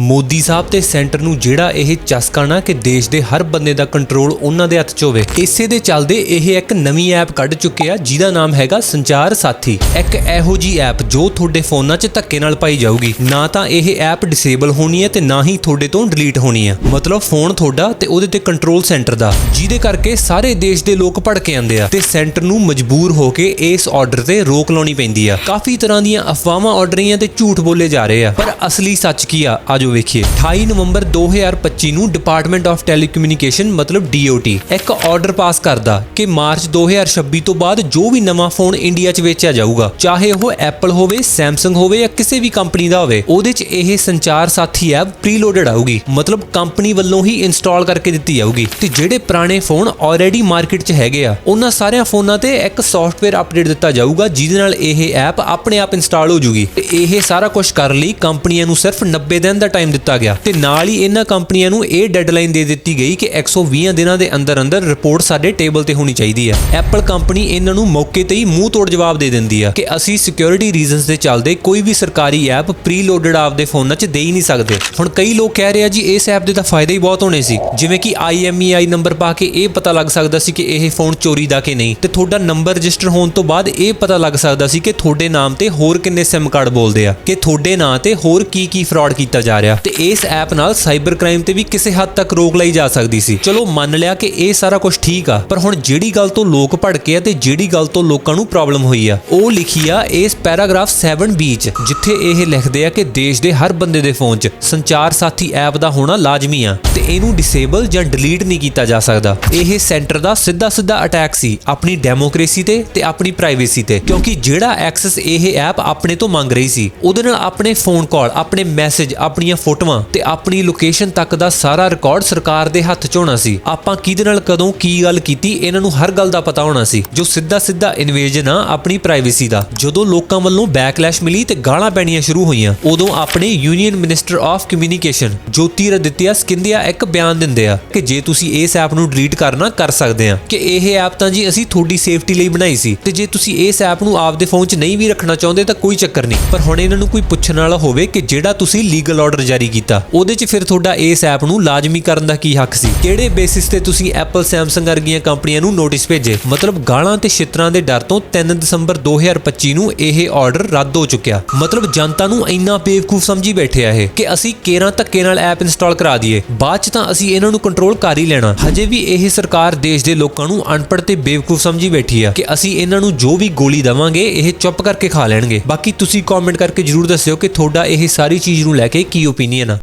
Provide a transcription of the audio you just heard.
ਮੋਦੀ ਸਾਹਿਬ ਤੇ ਸੈਂਟਰ ਨੂੰ ਜਿਹੜਾ ਇਹ ਚਸਕਾ ਨਾ ਕਿ ਦੇਸ਼ ਦੇ ਹਰ ਬੰਦੇ ਦਾ ਕੰਟਰੋਲ ਉਹਨਾਂ ਦੇ ਹੱਥ 'ਚ ਹੋਵੇ, ਇਸੇ ਦੇ ਚੱਲਦੇ ਇਹ ਇੱਕ ਨਵੀਂ ਐਪ ਕੱਢ ਚੁੱਕੇ ਆ, ਜਿਹਦਾ ਨਾਮ ਹੈਗਾ ਸੰਚਾਰ ਸਾਥੀ। ਇੱਕ ਇਹੋ ਜੀ ਐਪ ਜੋ ਤੁਹਾਡੇ ਫੋਨਾਂ 'ਚ ਧੱਕੇ ਨਾਲ ਪਾਈ ਜਾਊਗੀ। ਨਾ ਤਾਂ ਇਹ ਐਪ ਡਿਸੇਬਲ ਹੋਣੀ ਹੈ ਤੇ ਨਾ ਹੀ ਤੁਹਾਡੇ ਤੋਂ ਡਿਲੀਟ ਹੋਣੀ ਹੈ। ਮਤਲਬ ਫੋਨ ਤੁਹਾਡਾ ਤੇ ਉਹਦੇ ਤੇ ਕੰਟਰੋਲ ਸੈਂਟਰ ਦਾ, ਜਿਹਦੇ ਕਰਕੇ ਸਾਰੇ ਦੇਸ਼ ਦੇ ਲੋਕ ਭੜਕੇ ਆਉਂਦੇ ਆ ਤੇ ਸੈਂਟਰ ਨੂੰ ਮਜਬੂਰ ਹੋ ਕੇ ਇਸ ਆਰਡਰ ਤੇ ਰੋਕ ਲਾਉਣੀ ਪੈਂਦੀ ਆ। ਕਾਫੀ ਤਰ੍ਹਾਂ ਦੀਆਂ ਅਫਵਾਹਾਂ ਉੱਡ ਰਹੀਆਂ ਤੇ ਝੂਠ ਬੋਲੇ ਜਾ ਰਹੇ ਆ। ਪਰ ਅਸਲੀ ਸੱਚ ਕੀ ਆ? ਆਜੋ ਵੇਖੀਏ। 28 ਨਵੰਬਰ 2025 ਨੂੰ ਡਿਪਾਰਟਮੈਂਟ ਆਫ ਟੈਲੀਕਮਿਊਨੀਕੇਸ਼ਨ ਮਤਲਬ DOT ਇੱਕ ਆਰਡਰ ਪਾਸ ਕਰਦਾ ਕਿ ਮਾਰਚ 2026 ਤੋਂ ਬਾਅਦ ਜੋ ਵੀ ਨਵਾਂ ਫੋਨ ਇੰਡੀਆ 'ਚ ਵੇਚਿਆ ਜਾਊਗਾ, ਚਾਹੇ ਉਹ ਐਪਲ ਹੋਵੇ ਸੈਮਸੰਗ ਹੋਵੇ ਜਾਂ ਕਿਸੇ ਵੀ ਕੰਪਨੀ ਦਾ ਹੋਵੇ, ਉਹਦੇ 'ਚ ਇਹ ਸੰਚਾਰ ਸਾਥੀ ਐਪ ਪ੍ਰੀਲੋਡਡ ਆਊਗੀ। ਮਤਲਬ ਕੰਪਨੀ ਵੱਲੋਂ ਹੀ ਇੰਸਟਾਲ ਕਰਕੇ ਦਿੱਤੀ ਜਾਊਗੀ। ਤੇ ਜਿਹੜੇ ਪੁਰਾਣੇ ਫੋਨ ਆਲਰੇਡੀ ਮਾਰਕੀਟ 'ਚ ਹੈਗੇ ਆ, ਉਹਨਾਂ ਸਾਰਿਆਂ ਫੋਨਾਂ ਤੇ ਇੱਕ ਸੌਫਟਵੇਅਰ ਅਪਡੇਟ ਦਿੱਤਾ ਜਾਊਗਾ, ਜਿਹਦੇ ਨਾਲ ਇਹ ਐਪ ਆਪਣੇ ਆਪ ਇੰਸਟਾਲ ਹੋ ਜੂਗੀ। ਤੇ ਇਹ ਸਾਰਾ ਕੁਝ ਕਰਨ ਲਈ ਕੰਪਨੀਆਂ ਨੂੰ ਸਿਰਫ 90 ਦਿਨ ਦਾ ਟਾਈਮ ਦਿੱਤਾ ਗਿਆ। ਤੇ ਨਾਲ ਹੀ ਇਹਨਾਂ ਕੰਪਨੀਆਂ ਨੂੰ ਇਹ ਡੈਡਲਾਈਨ ਦੇ ਦਿੱਤੀ ਗਈ ਕਿ 120 ਦਿਨਾਂ ਦੇ ਅੰਦਰ ਅੰਦਰ ਰਿਪੋਰਟ ਸਾਡੇ ਟੇਬਲ ਤੇ ਹੋਣੀ ਚਾਹੀਦੀ ਹੈ। ਐਪਲ ਕੰਪਨੀ ਇਹਨਾਂ ਨੂੰ ਮੌਕੇ ਤੇ ਹੀ ਮੂੰਹ ਤੋੜ ਜਵਾਬ ਦੇ ਦਿੰਦੀ ਆ ਕਿ ਅਸੀਂ ਸਿਕਿਉਰਿਟੀ ਰੀਜ਼ਨਸ ਦੇ ਚੱਲਦੇ ਕੋਈ ਵੀ ਸਰਕਾਰੀ ਐਪ ਪ੍ਰੀਲੋਡਡ ਆਪਦੇ ਫੋਨਾਂ 'ਚ ਦੇ ਹੀ ਨਹੀਂ ਸਕਦੇ। ਹੁਣ ਕਈ ਲੋਕ ਕਹਿ ਰਹੇ ਆ ਜੀ, ਇਸ ਐਪ ਦੇ ਤਾਂ ਫਾਇਦੇ ਹੀ ਬਹੁਤ ਹੋਣੇ ਸੀ। ਜਿਵੇਂ ਕਿ IMEI ਨੰਬਰ ਪਾ ਕੇ ਇਹ ਪਤਾ ਲੱਗ ਸਕਦਾ ਸੀ ਕਿ ਇਹ ਫੋਨ ਚੋਰੀ ਦਾ ਕਿ ਨਹੀਂ। ਤੇ ਤੁਹਾਡਾ ਨੰਬਰ ਰਜਿਸਟਰ ਹੋਣ ਤੋਂ ਬਾਅਦ ਇਹ ਪਤਾ ਲੱਗ ਸਕਦਾ ਸੀ ਕਿ ਤੁਹਾਡੇ ਨਾਮ ਤੇ ਹੋਰ ਕਿੰਨੇ ਸਿਮ ਕਾਰਡ ਬੋਲਦੇ ਆ। ਕਿ ਤੁਹਾਡੇ ਨਾਂ ਤੇ ਹੋਰ ਕੀ ਕੀ ਫਰਾਡ ਕੀਤਾ ਜਾ ਰਿਹਾ ਤੇ ਇਸ ਐਪ ਨਾਲ ਸਾਈਬਰ ਕ੍ਰਾਈਮ ਤੇ ਵੀ ਕਿਸੇ ਹੱਦ ਤੱਕ ਰੋਕ ਲਈ ਜਾ ਸਕਦੀ ਸੀ। ਚਲੋ ਮੰਨ ਲਿਆ ਕਿ ਇਹ ਸਾਰਾ ਕੁਝ ਠੀਕ ਆ, ਪਰ ਹੁਣ ਜਿਹੜੀ ਗੱਲ ਤੋਂ ਲੋਕ ਭੜਕੇ ਆ ਤੇ ਜਿਹੜੀ ਗੱਲ ਤੋਂ ਲੋਕਾਂ ਨੂੰ ਪ੍ਰੋਬਲਮ ਹੋਈ ਆ, ਉਹ ਲਿਖੀ ਆ ਇਸ ਪੈਰਾਗ੍ਰਾਫ 7b ਚ, ਜਿੱਥੇ ਇਹ ਲਿਖਦੇ ਆ ਕਿ ਦੇਸ਼ ਦੇ ਹਰ ਬੰਦੇ ਦੇ ਫੋਨ 'ਚ ਸੰਚਾਰ ਸਾਥੀ ਐਪ ਦਾ ਹੋਣਾ ਲਾਜ਼ਮੀ ਆ ਤੇ ਇਹਨੂੰ ਡਿਸੇਬਲ ਜਾਂ ਡਿਲੀਟ ਨਹੀਂ ਕੀਤਾ ਜਾ ਸਕਦਾ। ਇਹ ਸੈਂਟਰ ਦਾ ਸਿੱਧਾ ਸਿੱਧਾ ਅਟੈਕ ਸੀ ਆਪਣੀ ਡੈਮੋਕ੍ਰੇਸੀ ਤੇ ਤੇ ਆਪਣੀ ਪ੍ਰਾਈਵੇਸੀ ਤੇ, ਕਿਉਂਕਿ ਜਿਹੜਾ ਐਕਸੈਸ ਇਹ ਐਪ ਆਪਣੇ ਤੋਂ ਮੰਗ ਰਹੀ ਸੀ, ਉਹਦੇ ਨਾਲ ਆਪਣੇ ਫੋਨ ਕਾਲ ਆਪਣੇ ਮੈਸੇਜ ਆਪਣੀਆਂ ਫੋਟੋਆਂ ਤੇ ਆਪਣੀ ਲੋਕੇਸ਼ਨ ਤੱਕ ਦਾ ਸਾਰਾ ਰਿਕਾਰਡ ਸਰਕਾਰ ਦੇ ਹੱਥ 'ਚ ਹੋਣਾ ਸੀ। ਆਪਾਂ ਕਿਹਦੇ ਨਾਲ ਕਦੋਂ ਕੀ ਗੱਲ ਕੀਤੀ, ਇਹਨਾਂ ਨੂੰ ਹਰ ਗੱਲ ਦਾ ਪਤਾ ਹੋਣਾ ਸੀ। ਜੋ ਸਿੱਧਾ ਸਿੱਧਾ ਇਨਵੇਜਨ ਆ ਆਪਣੀ ਪ੍ਰਾਈਵੇਸੀ ਦਾ। ਜਦੋਂ ਲੋਕਾਂ ਵੱਲੋਂ ਬੈਕਲੈਸ਼ ਮਿਲੀ ਤੇ ਗਾਲਾਂ ਪੈਣੀਆਂ ਸ਼ੁਰੂ ਹੋਈਆਂ, ਉਦੋਂ ਆਪਣੇ union minister of communication Jyotiraditya Scindia ਇੱਕ ਬਿਆਨ ਦਿੰਦੇ ਆ ਕਿ ਜੇ ਤੁਸੀਂ ਇਸ ਐਪ ਨੂੰ ਡਿਲੀਟ ਕਰਨਾ, ਕਰ ਸਕਦੇ ਆ। ਕਿ ਇਹ ਐਪ ਤਾਂ ਜੀ ਅਸੀਂ ਤੁਹਾਡੀ ਸੇਫਟੀ ਲਈ ਬਣਾਈ ਸੀ ਤੇ ਜੇ ਤੁਸੀਂ ਇਸ ਐਪ ਨੂੰ ਆਪਦੇ ਫੋਨ 'ਚ ਨਹੀਂ ਵੀ ਰੱਖਣਾ ਚਾਹੁੰਦੇ ਤਾਂ ਕੋਈ ਚੱਕਰ ਨਹੀਂ। ਪਰ ਹੁਣ ਇਹਨਾਂ ਨੂੰ ਕੋਈ ਪੁੱਛਣ ਵਾਲਾ ਹੋਵੇ ਕਿ ਜਿਹੜਾ ਤੁਸੀਂ ਲੀਗਲ ਆਰਡਰ ਜਾਰੀ ਕੀਤਾ। ਉਹਦੇ 'ਚ ਫਿਰ ਤੁਹਾਡਾ ਇਸ ਐਪ ਨੂੰ ਲਾਜ਼ਮੀ ਕਰਨ ਦਾ ਕੀ ਹੱਕ ਸੀ? ਕਿਹੜੇ ਬੇਸਿਸ ਤੇ ਤੁਸੀਂ ਐਪਲ ਸੈਮਸੰਗ ਵਰਗੀਆਂ ਕੰਪਨੀਆਂ ਨੂੰ ਨੋਟਿਸ ਭੇਜੇ? ਮਤਲਬ ਗਾਲਾਂ ਤੇ ਛਿੱਤਰਾਂ ਦੇ ਡਰ ਤੋਂ 3 ਦਸੰਬਰ 2025 ਨੂੰ ਇਹ ਆਰਡਰ ਰੱਦ ਹੋ ਚੁੱਕਿਆ। ਮਤਲਬ ਜਨਤਾ ਨੂੰ ਇੰਨਾ ਬੇਵਕੂਫ ਸਮਝੀ ਬੈਠੇ ਆ ਇਹ ਕਿ ਅਸੀਂ ਕੇਰਾਂ ਧੱਕੇ ਨਾਲ ਐਪ ਇੰਸਟਾਲ ਕਰਾ ਦਈਏ। ਬਾਅਦ ਚ ਤਾਂ ਅਸੀਂ ਇਹਨਾਂ ਨੂੰ ਕੰਟਰੋਲ ਕਰ ਹੀ ਲੈਣਾ। ਹਜੇ ਵੀ ਇਹ ਸਰਕਾਰ ਦੇਸ਼ ਦੇ ਲੋਕਾਂ ਨੂੰ ਅਨਪੜ੍ਹ ਤੇ ਬੇਵਕੂਫ ਸਮਝੀ ਬੈਠੀ ਆ ਕਿ ਅਸੀਂ ਇਹਨਾਂ ਨੂੰ ਜੋ ਵੀ ਗੋਲੀ ਦਵਾਂਗੇ, ਇਹ ਚੁੱਪ ਕਰਕੇ ਖਾ ਲੈਣਗੇ। ਬਾਕੀ ਤੁਸੀਂ ਕਮੈਂਟ ਕਰਕੇ ਜਰੂਰ ਦੱਸਿਓ ਕਿ ਤੁਹਾਡਾ ਇਹ ਸਾਰੀ ਚੀਜ਼ ਨੂੰ ਲੈ ਕੇ ਕੀ ਓਪੀਨੀਅਨ ਆ